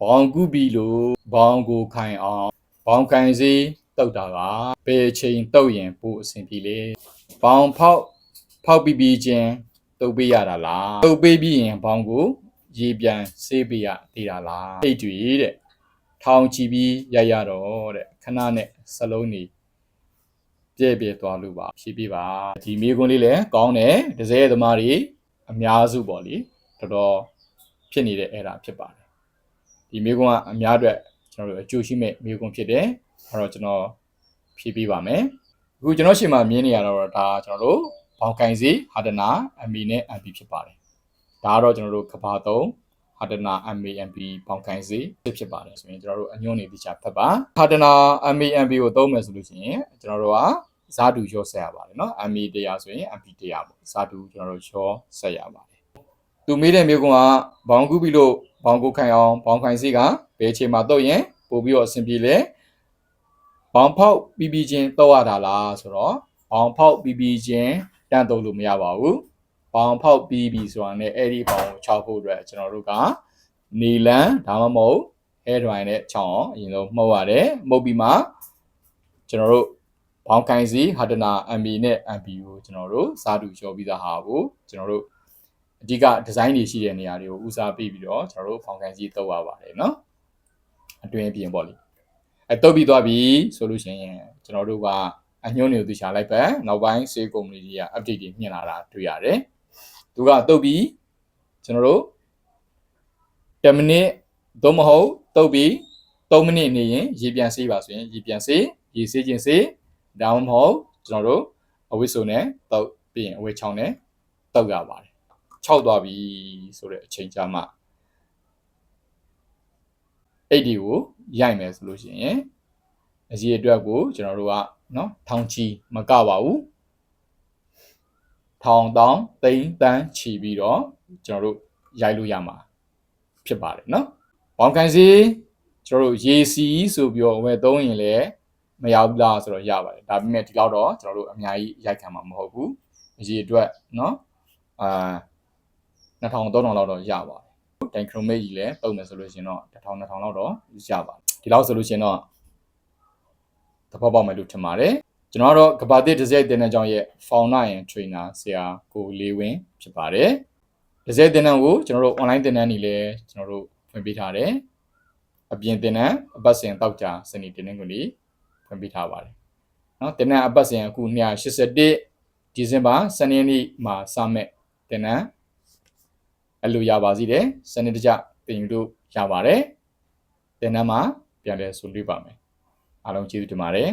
ဘောင်ကုပြီလို့ဘောင်ကိုခိုင်အောင်ဘောင်ခိုင်စေးတုတ်တာကဘယ်ချိန်တုတ်ရင်ပို့အဆင်ပြေလေဘောင်ဖောက်ဖောက်ပြီးပြီးချင်းတုတ်ပေးရတာလားတုတ်ပေးပြီးရင်ဘောင်ကိုရေပြန်ဆေးပေးရသေးတာလားအိတ်တွေတဲ့ထောင်ချီပြီးရရတော့တဲ့ခဏနဲ့စလုံးနေပြည့်ပြည့်သွားလို့ပါဖြည်းဖြည်းပါဒီမိကွန်းလေးလည်းကောင်းတယ်ဒဇဲသမားတွေအများစုပေါ့လေတော်တော်ဖြစ်နေတဲ့အဲ့ဒါဖြစ်ပါတယ် ဒီမိကုံကအများအတွက်ကျွန်တော်တို့အကျိုးရှိမဲ့မိကုံဖြစ်တယ်အဲ့တော့ကျွန်တော်ဖြည့်ပေးပါမယ်အခုကျွန်တော်ရှေ့မှာမြင်နေရတော့ဒါကျွန်တော်တို့ဘောင်ကိုင်စီဟာဒနာ MB နဲ့ MB ဖြစ်ပါတယ်ဒါကတော့ကျွန်တော်တို့ကဘာသုံးဟာဒနာ MB MB ဘောင်ကိုင်စီဖြစ်ပါတယ်ဆိုရင်ကျွန်တော်တို့အညွှန်းနေတိကျဖတ်ပါဟာဒနာ MB MB ကိုသုံးမယ်ဆိုလို့ရှိရင်ကျွန်တော်တို့ကဇာတူရောဆက်ရပါတယ်เนาะ MB 100ဆိုရင် MB 100ပေါ့ဇာတူကျွန်တော်တို့ရောဆက်ရပါတယ် သူမေးတဲ့မျိုးကဘောင်ကူးပြီးလို့ ဘောင်ကိုခိုင်အောင်ဘောင်ခိုင်စီကဘယ်အချိန်မှာတော့ရင်ပို့ပြီးတော့အဆင်ပြေလဲဘောင်ဖောက်ပြီးပြီးချင်းတော့ရတာလားဆိုတော့ဘောင်ဖောက်ပြီးပြီးချင်းတန်းတော့လို့မရပါဘူးဘောင်ဖောက်ပြီးပြီးဆိုတာ ਨੇ အဲ့ဒီဘောင်ကိုခြောက်ဖို့အတွက်ကျွန်တော်တို့ကနေလန်ဒါမှမဟုတ် hair dry နဲ့ခြောက်အောင်အရင်ဆုံးမှုတ်ရတယ်မှုတ်ပြီးမှကျွန်တော်တို့ဘောင်ခိုင်စီဟာဒနာ MB နဲ့ MB ကိုကျွန်တော်တို့စားတူကျော်ပြီးသားဟာကိုကျွန်တော်တို့ အဓိကဒီဇိုင်းတွေရှိတဲ့နေရာတွေကိုဦးစားပေးပြီးတော့ကျွန်တော်တို့ဖောင်ကန်ကြီးတုပ်ရပါတယ်เนาะအတွင်းပြင်ပေါ့လေအဲတုပ်ပြီးသွားပြီဆိုလို့ရှိရင်ကျွန်တော်တို့ကအညွှန်းတွေကိုသူချလိုက်ပဲနောက်ပိုင်းစေးကုမ္ပဏီတွေက update တွေမြင်လာတာတွေ့ရတယ်သူကတုပ်ပြီးကျွန်တော်တို့10မိနစ်သို့မဟုတ်တုပ်ပြီး3မိနစ်နေရင်ရေပြန်ဆေးပါဆိုရင်ရေပြန်ဆေးရေဆေးခြင်းဆေးဒါမှမဟုတ်ကျွန်တော်တို့အဝိစုံနဲ့တုပ်ပြီးရင်အဝိချောင်းနဲ့တုပ်ရပါတယ် 6သွားပြီဆိုတဲ့အချိန်ကြာမှအဲ့ဒီကိုရိုက်မယ်ဆိုလို့ရှိရင်အစီအတွက်ကိုကျွန်တော်တို့ကเนาะထောင်ချီမကပါဘူးထောင်တောင်းသိန်းတန်းချီပြီးတော့ကျွန်တော်တို့ရိုက်လို့ရမှာဖြစ်ပါတယ်เนาะဘောင်ကန်စီကျွန်တော်တို့ရေစီဆိုပြီးတော့ဝယ်သုံးရင်လည်းမရဘူးလားဆိုတော့ရပါတယ်ဒါပေမဲ့ဒီလောက်တော့ကျွန်တော်တို့အများကြီးရိုက်ခံမှာမဟုတ်ဘူးအစီအတွက်เนาะအာ 2000 3000လောက်တော့ရပါတယ်ဒိုင်ခရိုမိတ်ကြီးလည်းပုံမယ်ဆိုလို့ရှင်တော့1000 2000လောက်တော့ရပါတယ်ဒီလောက်ဆိုလို့ရှင်တော့သဘောပေါက်မယ်လို့ထင်ပါတယ်ကျွန်တော်ကတော့ကဘာသစ်ဒဇိုက်တင်တဲ့ကြောင့်ရဲ့ founder and trainer ဆရာကိုလေးဝင်းဖြစ်ပါတယ်ဒဇိုက်တင်တဲ့ကိုကျွန်တော်တို့ online တင်တဲ့နေလဲကျွန်တော်တို့ဖွင့်ပေးထားတယ်အပြင်တင်တဲ့အပတ်စဉ်တောက်ကြစနေတင်တဲ့ကိုလေးဖွင့်ပေးထားပါတယ်နော်တင်တဲ့အပတ်စဉ်အခု281ဒီဇင်ဘာ7ရက်နေ့မှာစမဲ့တင်တဲ့ အဲ့လိုရပါစီတယ်စနစ်တကျတင်ယူလို့ရပါတယ်တင်နန်းမှာပြန်လဲဆွေးနွေးပါမယ်အားလုံးကျေးဇူးတင်ပါတယ်